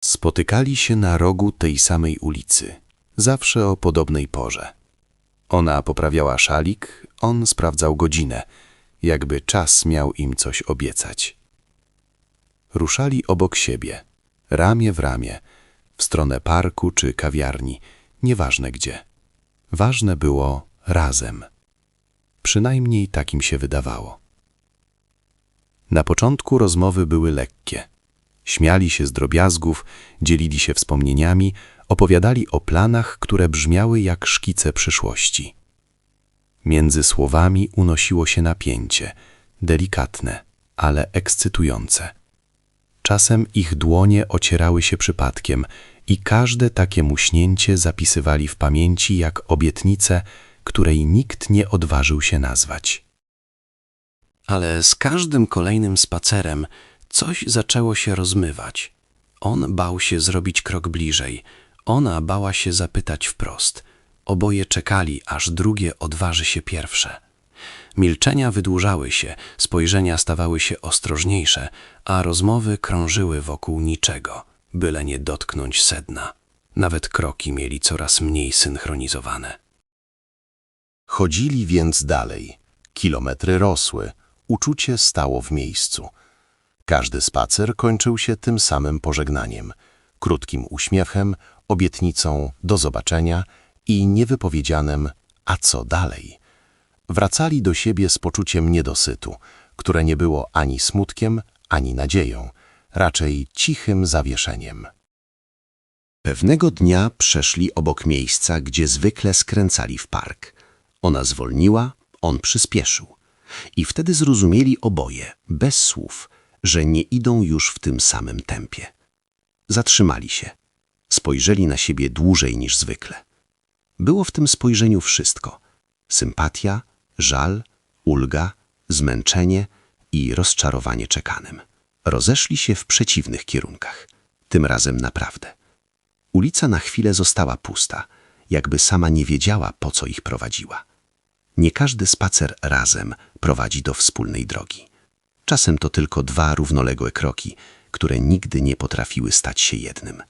Spotykali się na rogu tej samej ulicy, zawsze o podobnej porze. Ona poprawiała szalik, on sprawdzał godzinę, jakby czas miał im coś obiecać. Ruszali obok siebie, ramię w ramię, w stronę parku czy kawiarni, nieważne gdzie. Ważne było razem. Przynajmniej tak im się wydawało. Na początku rozmowy były lekkie. Śmiali się z drobiazgów, dzielili się wspomnieniami, opowiadali o planach, które brzmiały jak szkice przyszłości. Między słowami unosiło się napięcie, delikatne, ale ekscytujące. Czasem ich dłonie ocierały się przypadkiem i każde takie muśnięcie zapisywali w pamięci jak obietnicę, której nikt nie odważył się nazwać. Ale z każdym kolejnym spacerem coś zaczęło się rozmywać. On bał się zrobić krok bliżej, ona bała się zapytać wprost. Oboje czekali, aż drugie odważy się pierwsze. Milczenia wydłużały się, spojrzenia stawały się ostrożniejsze, a rozmowy krążyły wokół niczego, byle nie dotknąć sedna. Nawet kroki mieli coraz mniej synchronizowane. Chodzili więc dalej. Kilometry rosły, uczucie stało w miejscu. Każdy spacer kończył się tym samym pożegnaniem, krótkim uśmiechem, obietnicą do zobaczenia i niewypowiedzianym a co dalej. Wracali do siebie z poczuciem niedosytu, które nie było ani smutkiem, ani nadzieją, raczej cichym zawieszeniem. Pewnego dnia przeszli obok miejsca, gdzie zwykle skręcali w park. Ona zwolniła, on przyspieszył. I wtedy zrozumieli oboje, bez słów, że nie idą już w tym samym tempie. Zatrzymali się. Spojrzeli na siebie dłużej niż zwykle. Było w tym spojrzeniu wszystko. Sympatia, żal, ulga, zmęczenie i rozczarowanie czekanym. Rozeszli się w przeciwnych kierunkach. Tym razem naprawdę. Ulica na chwilę została pusta, jakby sama nie wiedziała, po co ich prowadziła. Nie każdy spacer razem prowadzi do wspólnej drogi. Czasem to tylko dwa równoległe kroki, które nigdy nie potrafiły stać się jednym.